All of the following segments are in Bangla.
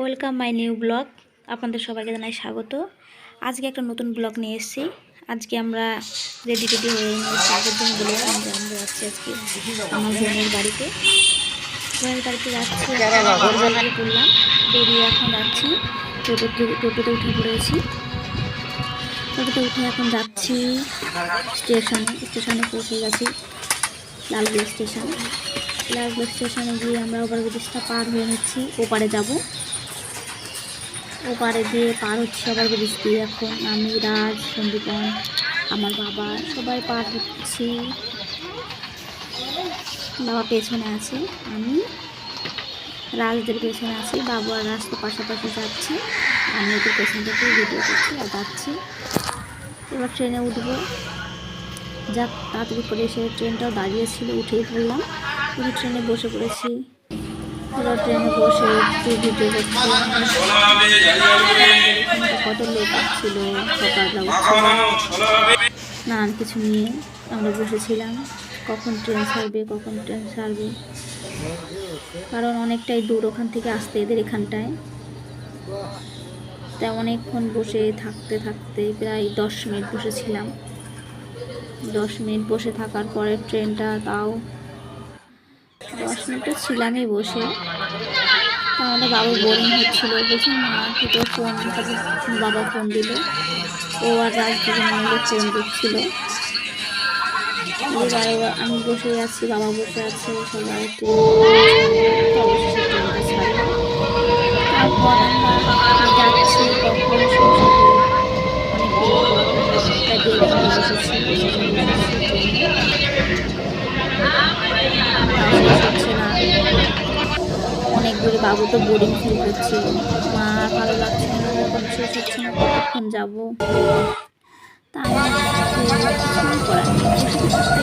Welcome my new blog. আপনাদের সবাইকে জানাই স্বাগত। আজকে একটা নতুন ব্লগ নিয়ে এসেছি। আজকে আমরা রেডি টেডি হয়ে নিয়েছি। আগের দিন বলে আমরা যাচ্ছি আজকে আমার বোনের বাড়িতে। বোনের বাড়িতে যাচ্ছি বেরিয়ে পড়লাম বেরিয়ে এখন যাচ্ছি। টোটোতে টোটোতে উঠে পড়েছি। টোটোতে উঠে এখন যাচ্ছি স্টেশনে স্টেশনে পৌঁছে গেছি লালগুলো স্টেশন। লালগুলো স্টেশনে গিয়ে আমরা ওভারব্রিজটা পার হয়ে নিচ্ছি। ওপারে যাব। ওপারে দিয়ে পার হচ্ছে ওভারব্রিজ দিয়ে এখন। আমি, রাজ, সন্দীপন, আমার বাবা, সবাই পার হচ্ছি। বাবা পেছনে আছে, আমি, রাজদের পেছনে আছি, বাবু আর রাজ তো পাশাপাশি যাচ্ছে। আমি ওদের পেছন থেকে ভিডিও করছি আর যাচ্ছি। এবার ট্রেনে উঠবো। যাক, তাড়াতাড়ি করে এসে ট্রেনটাও দাঁড়িয়েছিল উঠেই পড়লাম। উঠে ট্রেনে বসে পড়েছি। এবার ট্রেনে বসে ভিডিও কত লোক ছিল নানান কিছু নিয়ে আমরা বসেছিলাম। কখন ট্রেন ছাড়বে, কখন ট্রেন ছাড়বে। কারণ অনেকটাই দূর ওখান থেকে আসতে এদের এখানটায়। তাই অনেকক্ষণ বসে থাকতে থাকতে প্রায় দশ মিনিট বসেছিলাম। দশ মিনিট বসে থাকার পরে ট্রেনটা তাও দশ ছিলামই বসে আমাদের বাবু বোরিং হচ্ছিল। বলছি, মা থেকে ফোন বাবা ফোন দিল। ও আর রাজ দুজন মিলে ফোন দিচ্ছিল আমি বসে আছি, বাবা বসে আছে, সবাই আমরা যাচ্ছি কখন অনেক বাবু, তো বোরিং ফিল করছে। মা, ভালো লাগছে না এখন শেষ না, কতক্ষণ যাব? তা আমার করার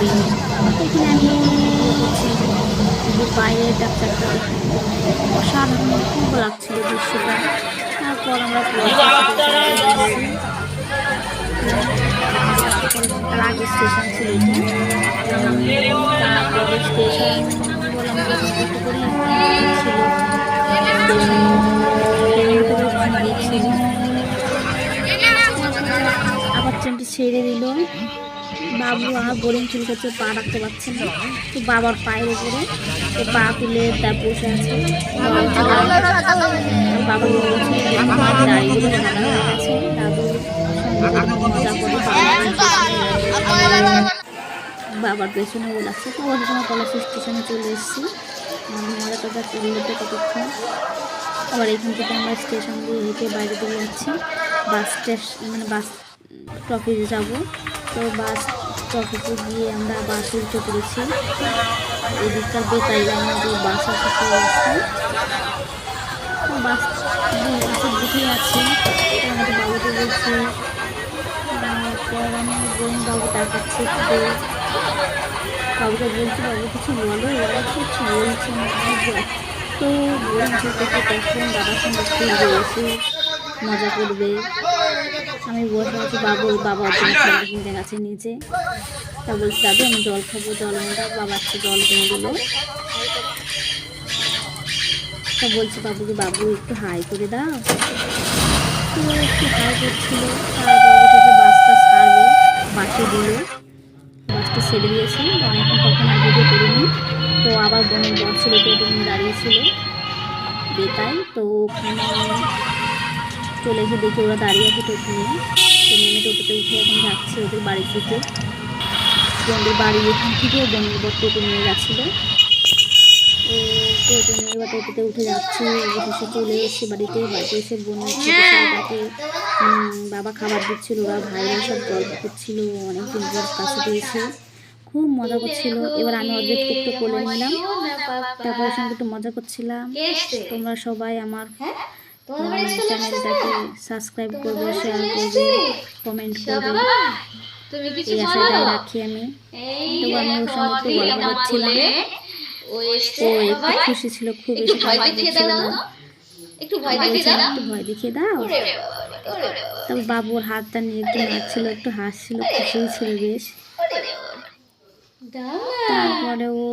করি এখানে আমি বাইরের ডাক্তারটা অসাধারণ খুব লাগছিল দৃশ্যটা তারপর আমরা আগে স্টেশন ছিল স্টেশন ছিল আবার ট্রেনটি ছেড়ে দিল বাবু আমার বোরিং ফিল করছে পা রাখতে পারছে না তো বাবার পায়ের উপরে তো পা তুলে তার বসে আছে বাবা হয়ে বাবার পেছনে লাগছে তো ওর সময় কলেজ স্টেশনে চলে এসেছি মজা টজা করলে তো কতক্ষণ আবার এখান থেকে আমরা স্টেশন দিয়ে হেঁটে বাইরে চলে যাচ্ছি বাস স্টেশন মানে বাস টপিসে যাব তো বাস টপিসে গিয়ে আমরা বাসে উঠে পড়েছি এদিককার বেতাই লাইনে যে বাস আছে সেই বাস বাসের দিকেই আছে। আমাদের বাবুকে বলছি পর আমি বোন বাবু তাকাচ্ছে বাবুকে বলছি, বাবু, কিছু বলো? এরা কিছু বলছে না তো। বোন ছোটো তখন দাদার সঙ্গে খেলবে এসে মজা করবে। আমি বসে আছি বাবু বাবা খেলা কিনতে গেছে নিচে। তা বলছি দাদু আমি জল খাব জল এনে দাও বাবা একটা জল কিনে দিল। তা বলছি বাবুকে বাবু একটু হাই করে দাও? তো একটু হাই করছিল। তারপর বাসটা ছাড়বে বাসে দিল। বাসটা ছেড়ে দিয়েছে অনেকক্ষণ তখন আর ভিডিও করিনি। তো আবার বোনের বর ছিল নিয়ে দাঁড়িয়েছিল বেতাই তো ওখানে চলে এসে দেখি ওরা দাঁড়িয়ে আছে টোটো নিয়ে। তো নেমে টোটোতে উঠে এখন যাচ্ছে ওদের বাড়ির দিকে বোনদের বাড়ি এখান থেকে বোনের বর টোটো নিয়ে যাচ্ছিল ও টোটো নিয়ে বা টোটোতে উঠে যাচ্ছে অবশেষে চলে এসে বাড়িতে বাড়িতে এসে ছেলেটাকে বাবা খাবার দিচ্ছিল, ওরা ভাইরা সব গল্প করছিল অনেকদিন পর কাছে দিয়েছে খুব মজা করছিল। এবার আমি অর্ধেকটা একটু কোলে নিলাম। তারপর সঙ্গে একটু মজা করছিলাম। তোমরা সবাই আমার চ্যানেলটাকে সাবস্ক্রাইব করবে শেয়ার করবে কমেন্ট করবে। তুমি এই আশাটাই রাখি আমি। তো আমি ওর সঙ্গে একটু গল্প করছিলাম। ও একটু খুশি ছিল খুব বেশি ভয় দেখিয়ে দাও একটু ভয় দেখিয়ে দাও। একটু ভয় দেখিয়ে দাও। তবে বাবুর হাতটা নিয়ে একটু নাচছিল একটু হাসছিল খুশি ছিল বেশ। দাও তারপরে ও